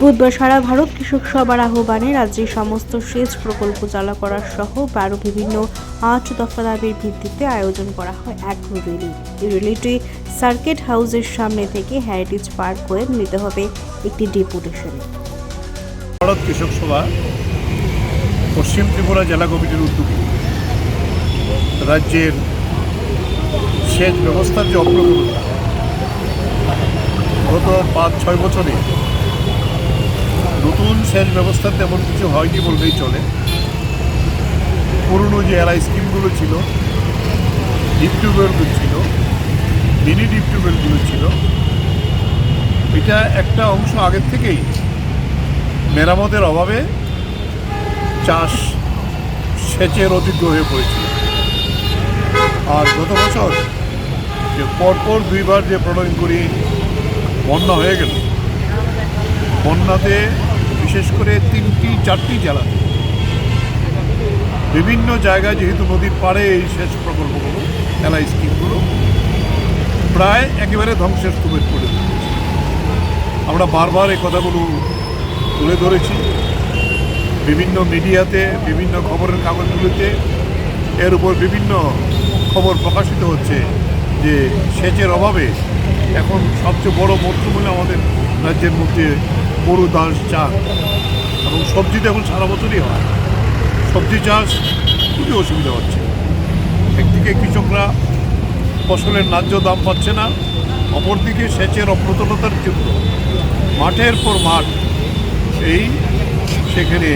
বুধবার সারা ভারত কৃষক সভার আহ্বানে রাজ্যের সমস্ত সেচ প্রকল্প চালু করার সহ আরও বিভিন্ন আট দফা দাবির ভিত্তিতে আয়োজন করা হয় এক র্যালি। এই র্যালিটি সার্কিট হাউসের সামনে থেকে হেরিটেজ পার্ক হয়ে মিলিত হবে একটি ডেপুটেশনে। ভারত কৃষক সভা পশ্চিম ত্রিপুরা জেলা কমিটির উদ্যোগে রাজ্যের সেচ ব্যবস্থার যে অগ্রগতি, গত পাঁচ ছয় বছরে নতুন সেচ ব্যবস্থা তেমন কিছু হয়নি বললেই চলে। পুরনো যে এলআই স্কিমগুলো ছিল, ডিপ টিউবওয়েলগুলো ছিল, মিনি ডিপ টিউবওয়েলগুলো ছিল, এটা একটা অংশ আগের থেকেই মেরামতের অভাবে চাষ সেচের অযোগ্য হয়ে পড়েছিল। আর গত বছর যে পরপর দুইবার যে প্রণয়ন করি বন্যা হয়ে গেল, বন্যাতে বিশেষ করে তিনটি, চারটি জেলা। বিভিন্ন জায়গায় যেহেতু নদীর পাড়ে এই সেচ প্রকল্পগুলো, এলআই স্কিমগুলো, প্রায় একেবারে ধ্বংসের স্তূপের পড়ে আমরা বারবার এই কথাগুলো তুলে ধরেছি। বিভিন্ন মিডিয়াতে, বিভিন্ন খবরের কাগজগুলোতে, এর উপর বিভিন্ন খবর প্রকাশিত হচ্ছে যে সেচের অভাবে এখন সবচেয়ে বড় মধ্যমূল্য আমাদের রাজ্যের মধ্যে গরু দাস চাষ এবং সবজিতে এখন সারা বছরই হয়। সবজি চাষ খুবই অসুবিধা হচ্ছে। একদিকে কৃষকরা ফসলের ন্যায্য দাম পাচ্ছে না, অপরদিকে সেচের অপ্রতুলতার জন্য মাঠের পর মাঠ এই সেখানে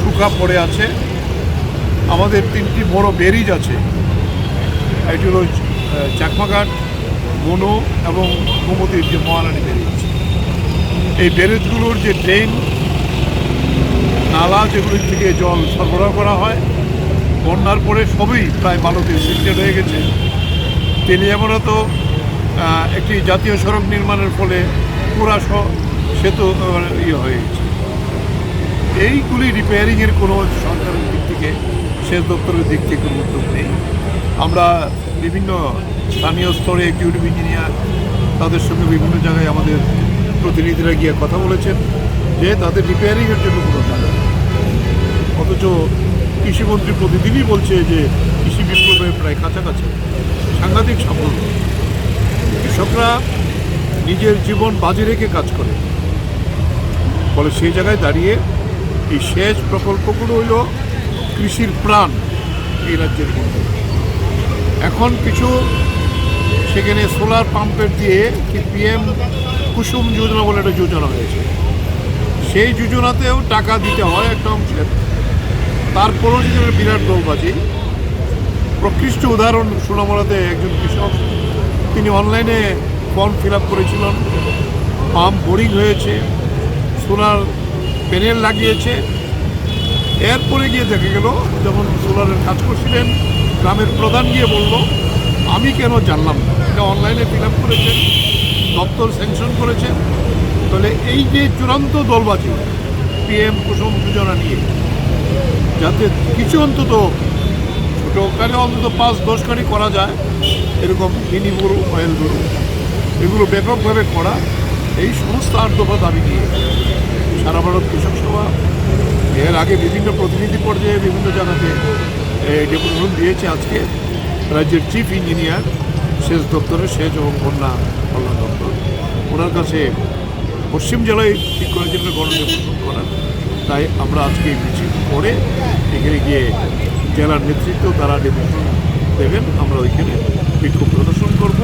শুকা পড়ে আছে। আমাদের তিনটি বড় ব্যারিজ আছে। এটি হলো চাকমাঘাট, মনো এবং গোমতির যে মহারানী ব্যারিজ। এই ব্যারেজগুলোর যে ড্রেন নালা যেগুলির থেকে জল সরবরাহ করা হয় বন্যার পরে সবই প্রায় বালুতে সিক্টেড হয়ে গেছে। তেলিয়ামরা তো একটি জাতীয় সড়ক নির্মাণের ফলে পুরা সেতু আহ, ইয়ে হয়ে গেছে। এইগুলি রিপেয়ারিংয়ের কোনো সরকারের দিক থেকে সেচ দপ্তরের দিক থেকে কোনো উদ্যোগ নেই। আমরা বিভিন্ন স্থানীয় স্তরে এক্সিকিউটিভ ইঞ্জিনিয়ার তাদের সঙ্গে বিভিন্ন জায়গায় আমাদের প্রতিনিধিরা গিয়ে কথা বলেছেন যে তাদের রিপেয়ারিংয়ের জন্য কোনো টাকা অথচ কৃষিমন্ত্রী প্রতিদিনই বলছে যে কৃষি বিপ্লবের প্রায় কাছাকাছি। সাংঘাতিক সাফল্য। কৃষকরা নিজের জীবন বাজে রেখে কাজ করে। ফলে সেই জায়গায় দাঁড়িয়ে এই সেচ প্রকল্পগুলো হইল কৃষির প্রাণ এই রাজ্যের মধ্যে। এখন কিছু সেখানে সোলার পাম্পের দিয়ে কি পিএম কুসুম যোজনা বলে একটা যোজনা হয়েছে। সেই যোজনাতেও টাকা দিতে হয় একটা অংশের তারপরও যদি একটা বিরাট দলবাজি প্রকৃষ্ট উদাহরণ সোনামরাতে একজন কৃষক, তিনি অনলাইনে ফর্ম ফিল আপ করেছিলেন, পাম্প বোরিং হয়েছে, সোলার প্যানেল লাগিয়েছে। এরপরে গিয়ে দেখা গেল, যখন সোলারের কাজ করছিলেন, গ্রামের প্রধান গিয়ে বলল, আমি কেন জানলাম না? এটা অনলাইনে ফিল আপ করেছেন। দপ্তর স্যাংশন করেছেন তাহলে এই যে চূড়ান্ত দলবাজি পিএম কুসুম যোজনা নিয়ে, যাতে কিছু অন্তত ছোটো কারে অন্তত পাঁচ দশ কারি করা যায়, এরকম মিনি গরু অয়েল গরু এগুলো ব্যাপকভাবে করা, এই সমস্ত আট দফা দাবি নিয়ে সারা ভারত কৃষক সভা, এর আগে বিভিন্ন প্রতিনিধি পর্যায়ে বিভিন্ন জায়গাতে ডেপুটেশন দিয়েছে আজকে, রাজ্যের চিফ ইঞ্জিনিয়ার সেচ দপ্তরের সেচ এবং বন্যা ওনার কাছে পশ্চিম জেলায় ঠিক করেছেন গণডেপুটেশন করার তাই আমরা আজকে মিছিল করে এখানে গিয়ে জেলার নেতৃত্ব তারা নেতৃত্ব দেবেন, আমরা ওইখানে বিক্ষোভ প্রদর্শন করব।